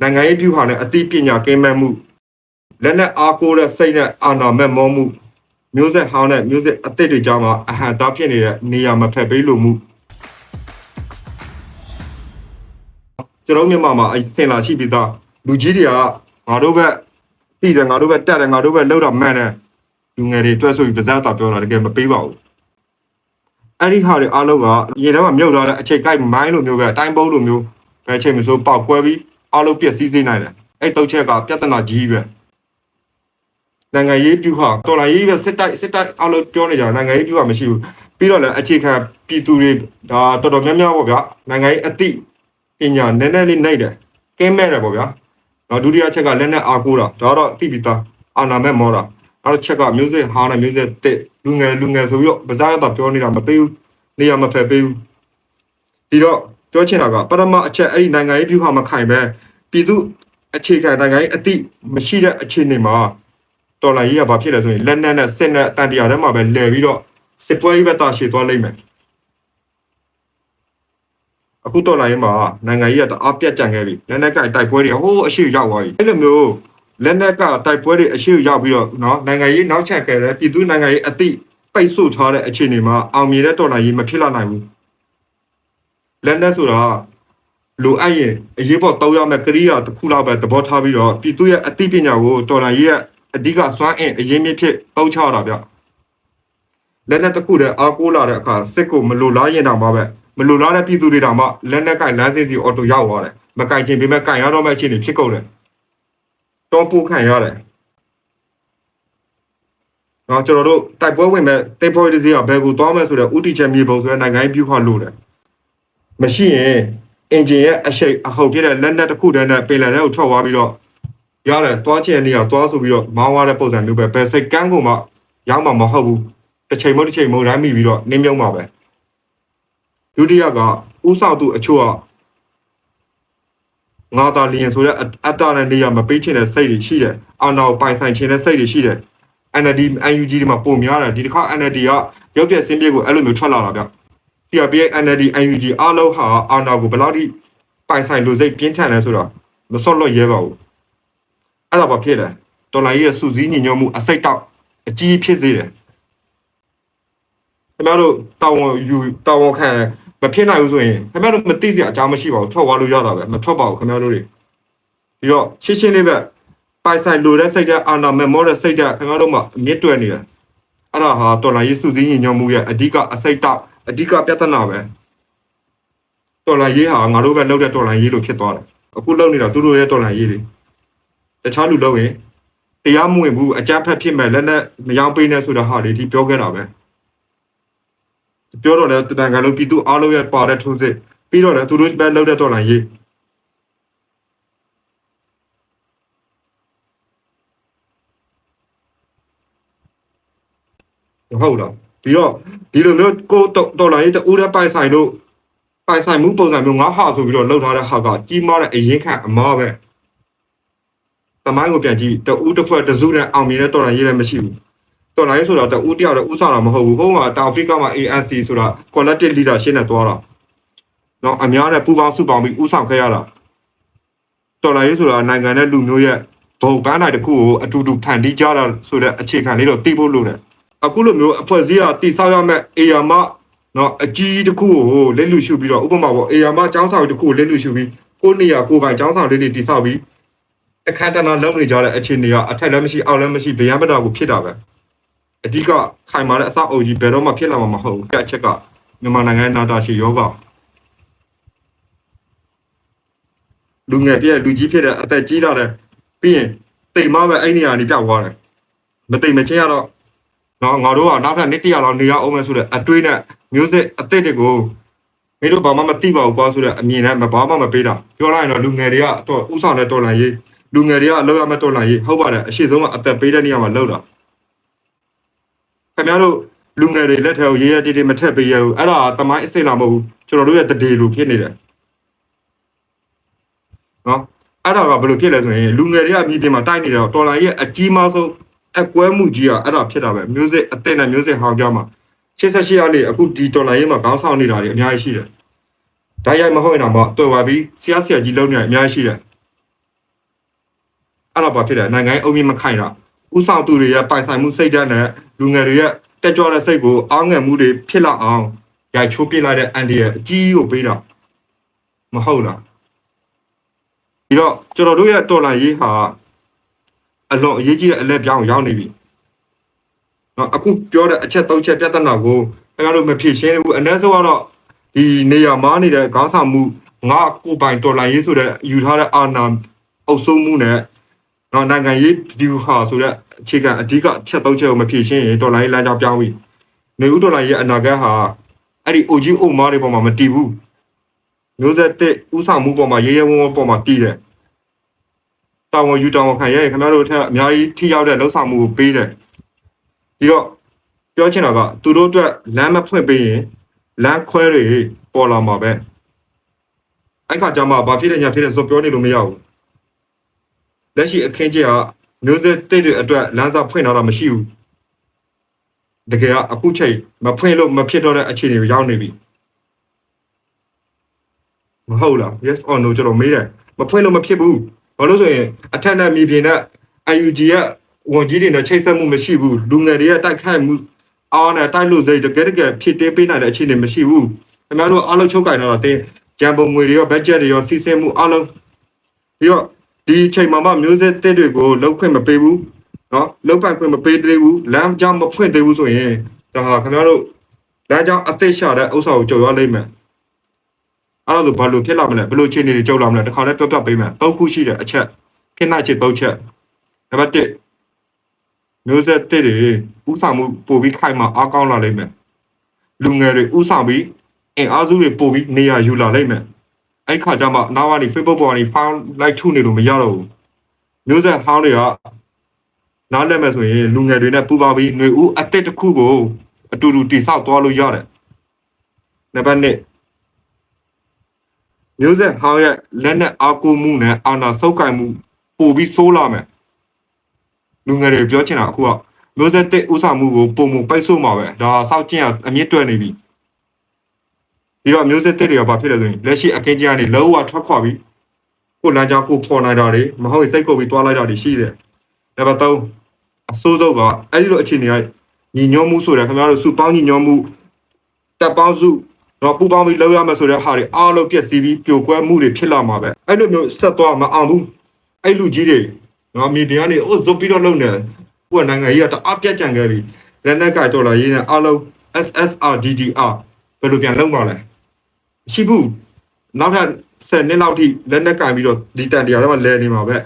နိုင်ငံရေးပြုဟာနဲ့အသိပညာကင်းမဲ့မှုလက်နက်အားကိုးတဲ့စိတ်နဲ့အာဏာမဲ့မောမှုမျိုးဆက်ဟောင်းနဲ့မျိုးဆက်အသစ်တွေကြားမှာအဟံတားဖြစ်နေတဲ့နေရာမဖက်ပေးလို့မှုကျွန်တော်မြန်မာမှာအဆင်လာရှိပြီးသားလူကြီးတွေကငါတို့ဘက်ပြည်တယ်ငါတို့ဘက်တက်တယ်ငါတို့ဘက်လောက်တာမှန်တယ်လူငယ်တွေအတွက်ဆိုပြီးပါဇက်တာပြောတာတကယ်မပေးပါဘူးအဲ့ဒီဟာတွေအားလုံးကရေထဲမှာမြုပ်လာတဲ့အချိန်ကိုက်မိုင်းလိုမျိုးပဲအတိုင်းပုံးလိုမျိုးပဲအချိန်မျိုးဆိုပေါက်ကွဲပြီး အားလုံးပြည့်စည်စေနိုင်တယ်အဲ့တုတ်ချက်ကပြဿနာကြီးပဲနိုင်ငံရေးပြုဟာတော်လိုင်းရေးပဲစစ်တိုက်စစ်တိုက်အောင်လို့ပြောနေကြတာနိုင်ငံရေးပြုဟာမရှိဘူးပြီးတော့လည်းအခြေခံပြည်သူတွေဒါတော်တော်များများပေါ့ဗျာနိုင်ငံရေးအသိပညာနည်းနည်းလေးနိုင်တယ်ကင်းမဲ့တယ်ပေါ့ဗျာနောက်ဒုတိယချက်ကလက်နဲ့အားကိုးတာဒါတော့သိပြီးသားအာနာမဲ့မောတာနောက်တစ်ချက်ကမျိုးစစ်ဟာနဲ့မျိုးစစ်တစ်လူငယ်လူငယ်ဆိုပြီးတော့ဗဇာရတာပြောနေတာမပေးဘူးနေရာမဖယ်ပေးဘူးဒီတော့ပြောချင်တာကပထမအချက်အဲ့ဒီနိုင်ငံရေးပြုဟာမခိုင်ပဲ ပြည်သူအခြေခံနိုင်ငံအသည့်မရှိတဲ့အခြေအနေမှာတော်လာရေးကဘာဖြစ်လဲဆိုရင်လက်နက်နဲ့စစ်နဲ့တန်တရားထဲမှာပဲလဲပြီးတော့စစ်ပွဲကြီးပဲတာရှည်သွားလိမ့်မယ်အခုတော်လာရေးမှာနိုင်ငံကြီးကတအားပြတ်ကြံခဲ့ပြီလက်နက်ကတိုက်ပွဲတွေဟိုးအရှိရောက်သွားပြီအဲ့လိုမျိုးလက်နက်ကတိုက်ပွဲတွေအရှိရောက်ပြီးတော့နော်နိုင်ငံကြီးနောက်ချခဲ့တဲ့ပြည်သူနိုင်ငံကြီးအသည့်ပိတ်ဆို့ထားတဲ့အခြေအနေမှာအောင်မြင်တဲ့တော်လာရေးမဖြစ်လာနိုင်ဘူးလက်နက်ဆိုတာ လိုအပ်ရင်အရေးပေါ်တောက်ရမယ့်ကရိယာတစ်ခုလောက်ပဲသဘောထားပြီးတော့ပြည်သူရဲ့အသိပညာကိုတော်လိုင်းကြီးရဲ့အဓိကစွမ်းအင်အရင်မြစ်ဖြစ်တောက်ချတာဗျလက်နက်တစ်ခုတည်းအားကိုးလာတဲ့အခါစစ်ကိုမလိုလားရင်တောင်မှပဲမလိုလားတဲ့ပြည်သူတွေတောင်မှလက်နက်ကင်လမ်းစဉ်စီအော်တိုရောက်သွားတယ်မကင်ချင်ပေမဲ့ကင်ရတော့မဲ့အခြေအနေဖြစ်ကုန်တယ်တောပိုးခံရတယ်နော်ကျွန်တော်တို့တိုက်ပွဲဝင်မဲ့တိတ်ပွဲတစ်စီးကဘယ်ကိုသွားမယ်ဆိုတော့ဥတီချက်မြေပုံဆိုတဲ့နိုင်ငံရေးပြုခါလို့တယ်မရှိရင် အင်ဂျင်ရဲ့အရှိတ်အဟုတ်ပြတဲ့လက်နက်တစ်ခုတည်းနဲ့ပင်လယ်ထဲကိုထွက်သွားပြီးတော့ရတယ်တွားချင်နေရတွားဆိုပြီးတော့မောင်းရတဲ့ပုံစံမျိုးပဲဘယ်စိတ်ကန်းကုန်မှရောက်မှာမဟုတ်ဘူးတစ်ချိန်မဟုတ်တစ်ချိန်မဟုတ်တိုင်းမိပြီးတော့နင်းမြုံမှာပဲဒုတိယကဥဆောင်သူအချို့ကငါသာလျင်ဆိုတဲ့အအတ္တနဲ့နေရမပေးချင်တဲ့စိတ်တွေရှိတယ်အာနာကိုပိုင်ဆိုင်ချင်တဲ့စိတ်တွေရှိတယ် NLD UNG တွေမှာပုံများတယ်ဒီတစ်ခါ NLD ကရုပ်ပြစင်းပြကိုအဲ့လိုမျိုးထွက်လာတာဗျ CRPH NLD UNG အားလုံးဟာအာနာကိုဘယ်လောက်ထိပိုင်ဆိုင်လို့စိတ်ပြင်းထန်လဲဆိုတော့မစော့လို့ရဲပါဘူးအဲ့ဒါဘာဖြစ်လဲဒေါ်လာကြီးရဲ့စုစည်းညီညွတ်မှုအစိတ်တောက်အကြီးဖြစ်စေတယ်ခင်ဗျားတို့တာဝန်ယူတာဝန်ခံမဖြစ်နိုင်ဘူးဆိုရင်ခင်ဗျားတို့မသိစရာအကြောင်းမရှိပါဘူးထွက်သွားလို့ရတာပဲမထွက်ပါဘူးခင်ဗျားတို့တွေပြီးတော့ရှင်းရှင်းလေးပဲပိုင်ဆိုင်လိုတဲ့စိတ်တဲ့အာနာမမောတဲ့စိတ်တဲ့ခင်ဗျားတို့မှအမြင့်တွယ်နေတယ်အဲ့ဒါဟာဒေါ်လာကြီးစုစည်းညီညွတ်မှုရဲ့အဓိကအစိတ်တောက် အဓိကပြဿနာပဲဒေါ်လာကြီးဟာငါတို့ပဲလောက်တဲ့ဒေါ်လာကြီးလို့ဖြစ်သွားတယ်အခုလောက်နေတာသူတို့ရဲ့ဒေါ်လာကြီးတွေတခြားလူလုံးရင်တရားမဝင်ဘူးအကြမ်းဖက်ဖြစ်မဲ့လက်နဲ့မယောင်းပေးနဲ့ဆိုတဲ့ဟာတွေဒီပြောခဲ့တာပဲပြောတော့လဲတန်ကန်လုံးပြည်သူအားလုံးရဲ့ပါတဲ့ထိုးစစ်ပြီးတော့လဲသူတို့ပဲလောက်တဲ့တော်လိုင်းရေးဟုတ်လား ပြီးတော့ဒီလိုမျိုးကိုတော်လာရေးတူတဲ့ပိုင်ဆိုင်တို့ပိုင်ဆိုင်မှုပုံစံမျိုးငါဟာဆိုပြီးတော့လှုပ်ထားတဲ့ဟာကကြီးမားတဲ့အရင်ခံအမားပဲတမိုင်းကိုပြန်ကြည့်တူတစ်ဖွဲ့တစုနဲ့အောင်မြင်တဲ့တော်လာရေးလည်းမရှိဘူးတော်လာရေးဆိုတာတူတယောက်တည်းဥစားတာမဟုတ်ဘူးဟိုမှာတောင်အာဖရိကမှာ ANC ဆိုတာ collective leadership နဲ့တွားတာနော်အများနဲ့ပူပေါင်းစုပေါင်းပြီးဥဆောင်ခဲ့ရတာတော်လာရေးဆိုတာနိုင်ငံနဲ့လူမျိုးရဲ့ဘုံပန်းတိုင်းတစ်ခုကိုအတူတူဖန်တီးကြတာဆိုတဲ့အခြေခံလေးတော့သိဖို့လိုတယ် အခုလိုမျိုးအဖွဲ့အစည်းကတိဆောက်ရမယ့်အေယာမနော်အကြီးတစ်ခုကိုလက်လူရှုပြီးတော့ဥပမာပေါ့အေယာမចောင်းဆောင်တစ်ခုကိုလက်လူရှုပြီးကိုနေရာကိုပိုင်ចောင်းဆောင်လေးတွေတိဆောက်ပြီးအခမ်းတနာလုပ်နေကြတဲ့အခြေအနေကအထက်လည်းမရှိအောက်လည်းမရှိဗျံပတာကိုဖြစ်တာပဲအဓိကခိုင်မာတဲ့အဆောက်အုံကြီးဘယ်တော့မှဖြစ်လာမှာမဟုတ်ဘူးအချက်ကမြန်မာနိုင်ငံနာတာရှိယောဂလူငယ်ပြည့်လူကြီးဖြစ်တဲ့အသက်ကြီးလာတဲ့ပြီးရင်တိမ်မပဲအဲ့နေရာနေပြောက်သွားတယ်မတိမ်မချင်းရတော့ တော့ငါတို့ကနောက်ထပ်နေ့တရလောက်နေရအောင်မယ်ဆိုတဲ့အတွေးနဲ့မျိုးစစ်အသက်တွေကိုမင်းတို့ဘာမှမသိပါဘူးကွာဆိုတဲ့အမြင်နဲ့မဘာမှမပေးတာပြောလိုက်ရင်တော့လူငယ်တွေကတော့ဥဆောင်တဲ့တော်လန်ရေးလူငယ်တွေကအလောက်ရမဲ့တော်လာရေးဟုတ်ပါတယ်အရှိဆုံးကအသက်ပေးတဲ့နေရာမှာလောက်တာခင်ဗျားတို့လူငယ်တွေလက်ထဲကိုရေးရတိတိမထက်ပေးရဘူးအဲ့ဒါတမိုင်းအစိမ့်လာမဟုတ်ဘူးကျွန်တော်တို့ရဲ့တဒေလူဖြစ်နေတယ်နော်အဲ့ဒါကဘယ်လိုဖြစ်လဲဆိုရင်လူငယ်တွေကအမြင်ပြင်မှာတိုက်နေတယ်တော်လာရေးအကြီးမားဆုံး အကွဲမှုကြီးကအဲ့ဒါဖြစ်တာပဲမျိုးစစ်အသက်နဲ့မျိုးစစ်ဟောင်းကြမှာ88ရာလေးအခုဒီတော်လာရေးမှာခေါင်းဆောင်နေတာတွေအများကြီးရှိတယ်ဓာတ်ရိုက်မဟုတ်ရင်တော့တော်ပါပြီဆရာဆရာကြီးလုံးနေအများကြီးရှိတယ်အဲ့တော့ဘာဖြစ်လဲနိုင်ငံရေးအုံမြင့်မခိုင်တာဥဆောင်သူတွေရဲ့ပိုင်ဆိုင်မှုစိတ်ဓာတ်နဲ့လူငယ်တွေရဲ့တက်ကြွတဲ့စိတ်ကိုအောင်းငယ်မှုတွေဖြစ်လာအောင်ရိုက်ချိုးပစ်လိုက်တဲ့အန်ဒီရဲ့အကြီးကြီးကိုပေးတာမဟုတ်လားဒီတော့ကျွန်တော်တို့ရဲ့တော်လိုင်းရေးဟာ အလွန်အရေးကြီးတဲ့အလက်ပြောင်းရောက်နေပြီနော်အခုပြောတဲ့အချက်၃ချက်ပြဿနာကိုခင်ဗျားတို့မဖြေရှင်းဘူးအ ਨੇ ဆိုတော့ဒီနေရာမှာနေတဲ့ခေါင်းဆောင်မှုငါကိုယ်ပိုင်တော်လိုင်းရေးဆိုတဲ့ယူထားတဲ့အာဏာအုပ်စိုးမှုနဲ့နော်နိုင်ငံရေးဒီဟာဆိုတဲ့အခြေခံအဓိကအချက်၃ချက်ကိုမဖြေရှင်းရင်တော်လိုင်းရေးလမ်းကြောင်းပြောင်းပြီနေဦးတော်လိုင်းရေးအနာဂတ်ဟာအဲ့ဒီအိုကြီးအိုမားတွေပေါ်မှာမတည်ဘူးမျိုးဆက်တဲ့ဥဆောင်မှုပေါ်မှာရေရဲဝုန်းဝုန်းပေါ်မှာတည်တယ် တာဝန်ယူတာဝန်ခံရရင်ခင်ဗျားတို့ထက်အများကြီးထိရောက်တဲ့လှုပ်ဆောင်မှုကိုပေးတယ်ဒီတော့ပြောချင်တာကသူတို့အတွက်လမ်းမဖွင့်ပေးရင်လမ်းခွဲတွေပေါ်လာမှာပဲအဲ့ခါကျမှဘာဖြစ်တဲ့ညာဖြစ်တဲ့ဆိုပြောနေလို့မရဘူးလက်ရှိအခင်းကျကမျိုးဆက်တိတ်တွေအတွက်လမ်းစာဖွင့်တော့တာမရှိဘူးတကယ်ကအခုချိန်မဖွင့်လို့မဖြစ်တော့တဲ့အခြေအနေကိုရောက်နေပြီမဟုတ်လား yes or no ကျွန်တော်မေးတယ်မဖွင့်လို့မဖြစ်ဘူး ဘာလို့ဆိုရင်အထက်နဲ့မြေပြင်နဲ့ UNG ရဲ့ဝန်ကြီးတွေနဲ့ချိတ်ဆက်မှုမရှိဘူးလူငယ်တွေရဲ့တိုက်ခိုက်မှုအားနဲ့တိုက်လို့စိတ်တကယ်တကယ်ဖြစ်တင်းပေးနိုင်တဲ့အခြေအနေမရှိဘူးခင်ဗျားတို့အားလုံးချုပ်ကင်တော့တင်းကြံပုံငွေတွေရောဘတ်ဂျက်တွေရောစီစဉ်မှုအားလုံးပြီးတော့ဒီအချိန်မှာမှမျိုးဆက်တစ်တွေကိုလောက်ခွင့်မပေးဘူးနော်လောက်ပိုင်ခွင့်မပေးသေးဘူးလမ်းကြောင်းမဖွင့်သေးဘူးဆိုရင်ဒါဟာခင်ဗျားတို့လမ်းကြောင်းအသက်ရှာတဲ့ဥစ္စာကိုကြော်ရလိမ့်မယ် အဲ့ဒါဆိုဘာလို့ဖြစ်လာမလဲဘယ်လိုအခြေအနေတွေကြောက်လာမလဲတစ်ခါတည်းပြောပြပေးမယ်သုံးခုရှိတယ်အချက်ဖြစ်နိုင်ချေသုံးချက်နံပါတ်1မျိုးဆက်တစ်တွေဥဆောင်မှုပို့ပြီးခိုင်မာအားကောင်းလာလိမ့်မယ်လူငယ်တွေဥဆောင်ပြီးအင်အားစုတွေပို့ပြီးနေရာယူလာလိမ့်မယ်အဲ့ခါကျမှနောက်ကနေ Facebook ပေါ်ကနေ found like ထုနေလို့မရတော့ဘူးမျိုးဆက်ဟောင်းတွေကနားလည်မဲ့ဆိုရင်လူငယ်တွေနဲ့ပူးပေါင်းပြီးຫນွေဦးအတစ်တစ်ခုကိုအတူတူတိဆောက်သွားလို့ရတယ်နံပါတ်2 မျိုးဆက်ဟောင်းရဲ့လက်နဲ့အားကိုးမှုနဲ့အာဏာဆုပ်ကိုင်မှုပို့ပြီးဆိုးလာမယ်လူငယ်တွေပြောချင်တာအခုကမျိုးဆက်တစ်ဥဆောင်မှုကိုပုံမှုပိတ်ဆို့မှာပဲဒါစောက်ကျင်အမြင့်တွက်နေပြီဒီတော့မျိုးဆက်တစ်တွေကဘာဖြစ်လဲဆိုရင်လက်ရှိအခင်းကျင်းကနေလောဝထွက်ခွာပြီးကိုလမ်းကြောင်းကိုဖော်နိုင်တာတွေမဟုတ်ရင်စိတ်ကုပ်ပြီးတွားလိုက်တာတွေရှိတယ်နံပါတ်3အဆိုးဆုံးကအဲ့ဒီလိုအခြေအနေကညီညွတ်မှုဆိုတဲ့ခင်ဗျားတို့စုပေါင်းညီညွတ်မှုတပ်ပေါင်းစု တော့ပူပေါင်းပြီးလောက်ရမယ်ဆိုတဲ့ဟာတွေအားလုံးပြည့်စည်ပြီးပြိုကွဲမှုတွေဖြစ်လာမှာပဲအဲ့လိုမျိုးဆက်သွားမအောင်ဘူးအဲ့လူကြီးတွေနော်မီဒီယာနေအိုးဇုတ်ပြီးတော့လုံနေဟိုနိုင်ငံကြီးကတအားပြတ်ကြံခဲ့ပြီလက်နက်ကဒေါ်လာရင်းနဲ့အားလုံး SSRDDR ဘယ်လိုပြန်လုံမှာလဲရှိဘူးနောက်ထပ်10နှစ်လောက်ထိလက်နက်ကင်ပြီးတော့ဒီတန်တရားတော့လဲနေမှာပဲ